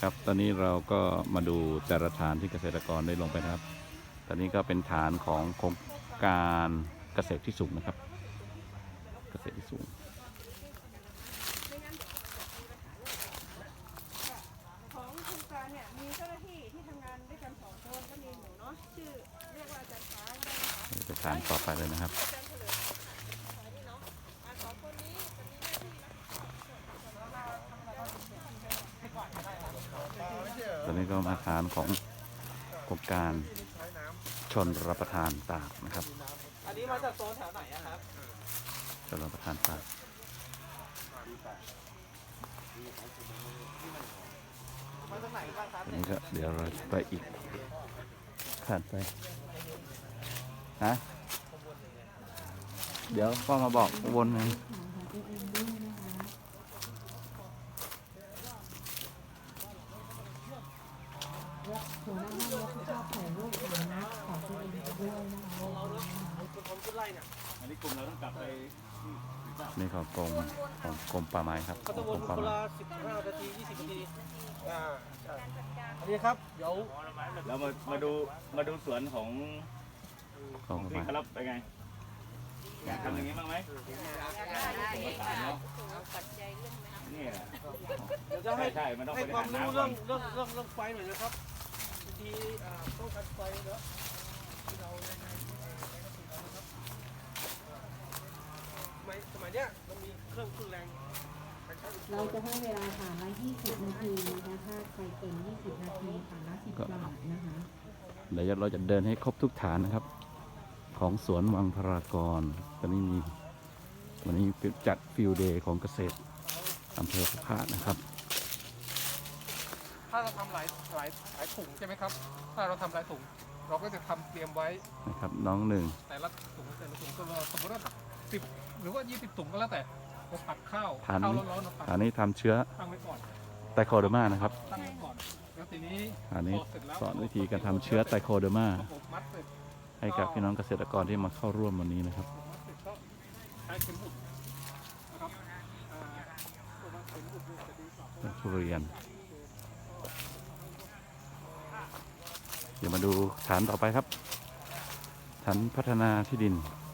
ครับ ตอนนี้เราก็มาดูแต่ละฐานที่เกษตรกรได้ลงไปนะครับ ตอนนี้ก็เป็นฐานของโครงการเกษตรที่สูงนะครับ เกษตรที่สูง ของโครงการเนี่ยมีเจ้าหน้าที่ที่ทำงานด้วยกันสองคนก็มีหนูเนาะชื่อเรียกว่าอาจารย์ช้างได้ไหมคะ เป็นฐานต่อไปเลยนะครับ อาจารย์เฉลิมนี่เนาะอ่าสองคนนี้จะมีหน้าที่ นะตอนนี้ก็มาฐานของโครงการชนรับประทานตากนะครับ อันนี้มาจากโซนแถวไหนอะครับชนรับประทานตากมาจากไหนบ้างครับอันนี้ก็เดี๋ยวเราจะไปอีกผ่านไปฮะเดี๋ยวก็มาบอกวนนะ หัวหน้าห้องรับผิดชอบถ่ายรูปฐานะของตัวเองไปด้วยนะคะ ผมขึ้นไล่เนี่ยนี่ของกรมของกรมป่าไม้ครับเขาขจะองวกรนมป่าคนไม้ละสิบห้านาทียี่สิบนาทีอ่าใช่อันนี้ครับเดี๋ยวแล้วมามาดูมาดูสวนของกรมป่าพี่ไม้ครับเป็นไงอยากทำอย่างนี้บ้างไหมเนี่ยเดี๋ยวจะให้ ใช่มันต้องให้ไปความหารู้น้ำก่เรื่ออนงเรื่องเรื่องเรื่องไฟหน่อยนะครับบางทีอ่าป้องกันไฟเนอะที่เราในในในสมัย เนี้ยมันมีเครื่องทุนแรงเราจะให้เวลาฐานละ20 นาทีนะคะถ้าใครเต็ม20 นาทีฐานละ10บาทนะคะเดี๋ยวเราจะเดินให้ครบทุกฐานนะครับ ของสวนวังพรากรตอนนี้มีวันนี้จัดฟิลเดย์ของเกษตรอำเภอพระพานะครับ ถ้าเราทำหลายหลายหลายถุงใช่ไหมครับ ถ้าเราทำหลายถุง เราก็จะทำเตรียมไว้นะครับน้องหนึ่งแต่ละถุงแต่ละถุงก็สมมติว่า สิบหรือว่ายี่สิบถุงก็แล้วแต่เราผัดข้าวฐานข้าวนี้ร้อนๆเราผัดฐานนี้ทำเชื้อตั้งไว้ก่อนไตโคเดอร์มานะครับตั้งไว้ก่อนแล้วทีนี้ฐานนี้พอเสร็จแล้วสอนวิธีการทำเชื้อไตโคเดอร์มาพอผมมัดเสร็จให้กับพี่น้องเกษตรกรที่มาเข้าร่วมวันนี้นะครับผมมัดเสร็จก็ใช้เข็มบุดนะครับอ่าตัวเข็มบุดเนี่ยจะดีกว่าเพราะต้นว่า ทุเรียน เดี๋ยวมาดูฐานต่อไปครับ ฐานพัฒนาที่ดินพ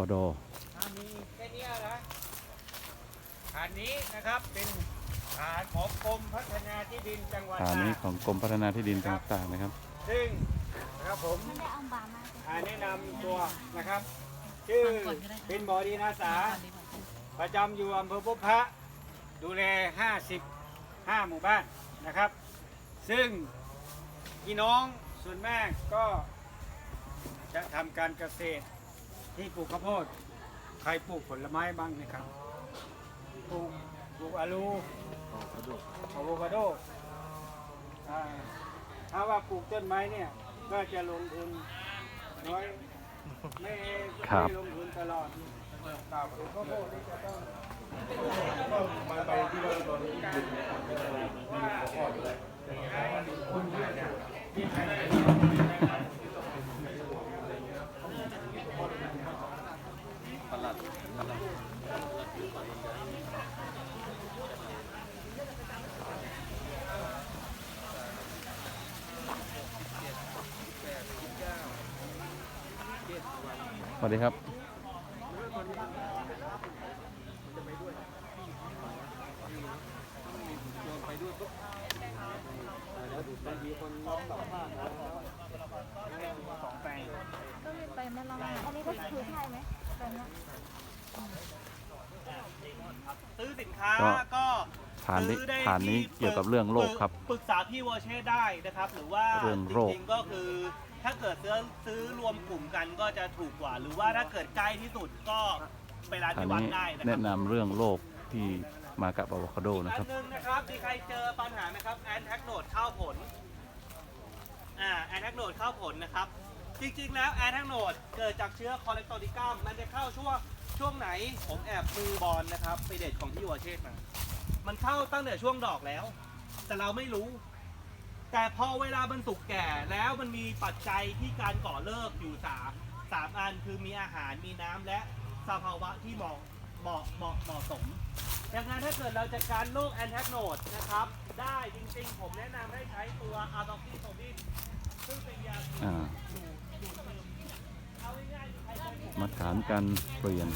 อดออันนี้แค่เนี้ยนะฐานนี้นะครับเป็นฐานของกรมพัฒนาที่ดินจังหวัดฐานตานี้กของกรมพัฒนาที่ดินจังหวัดตากนะครับ ซึ่งนะครับผมอ่าแนะนำตัวนะครับชื่อเป็นบอดีนาสา ประจำอยู่อำเภอพุพะดูแล 55 หมู่บ้านนะครับ ซึ่งพี่น้องส่วนมากก็จะทำการเกษตร ที่ปลูกข้าวโพดใครปลูกผลไม้บ้างนะครับปลูกปลูกอาลูอะโวคาโดอ่าถ้าว่าปลูกต้นไม้เนี่ยก็จะลงทุนน้อยไม่ครับ ไม่ลงทุนตลอดครับปลูกข้าวโพดนี่จะต้อง สวัสดีครับไปแม่ละอันนี้ก็คือใช่ไหมตอนนี้ซื้อสินค้าก็ก็ฐานนี้ซื้อได้ฐานนี้ที่เกี่ยวกับเรื่องโรคครับ ปรึกษาพี่วอเช่ได้นะครับ หรือว่าเรื่องโรคจริงๆก็คือ ถ้าเกิดซื้อซื้อรวมกลุ่มกันก็จะถูกกว่า หรือว่าถ้าเกิดใกล้ที่สุดก็ไปร้านฐานที่วัดนี้ได้นะคแนะรับนำเรื่องโรคที่มากับอะโวคาโดอันะครับ นหนึงนะครับมีใครเจอปัญหาไหมครับแอนแท็กโนดเข้าผลอ่าแอนแท็กโนดเข้าผลนะครับ จริงๆแล้วแอนแท็กโนดเกิดจากเชื้อคอเลสเตอริกัมมันจะเข้าช่วงช่วงไหนผมแอบมือบอลนะครับไปเด็ดของที่วอเชตมา มันเข้าตั้งแต่ช่วงดอกแล้ว แต่เราไม่รู้ แต่พอเวลามันสุกแก่แล้วมันมีปัจจัยที่การก่อเลิกอยู่สามสามอันคือมีอาหารมีน้ำและสภาวะที่เหมาะเหมาะเหมาะเหมาะสมดังนั้นถ้าเกิดเราจะการโรคแอนแทกโนดนะครับ ได้จริงๆ ผมแนะนำให้ใช้ตัวอาร์ตอกซิโซบินซึ่งเป็นยาสูบอ่าเอาง่ายๆใครเคยมาฐานการเปลี่ยน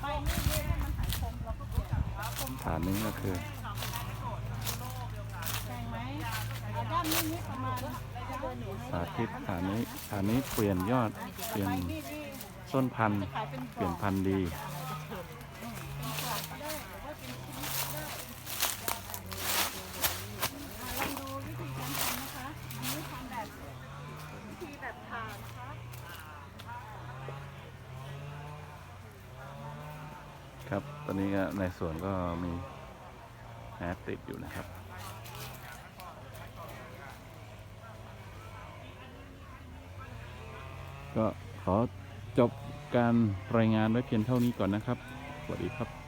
ไปไม่ได้ให้มันหายคมเราก็เปลี่ยนฐานนี้ก็คือ สาธิตฐานนี้ฐานนี้เปลี่ยนยอดเปลี่ยนส้นพันเปลี่ยนพันธุ์ดีครับ ตอนนี้ในสวนก็มีแอดติดอยู่นะครับ ก็ขอจบการรายงานไว้เพียงเท่านี้ก่อนนะครับ สวัสดีครับ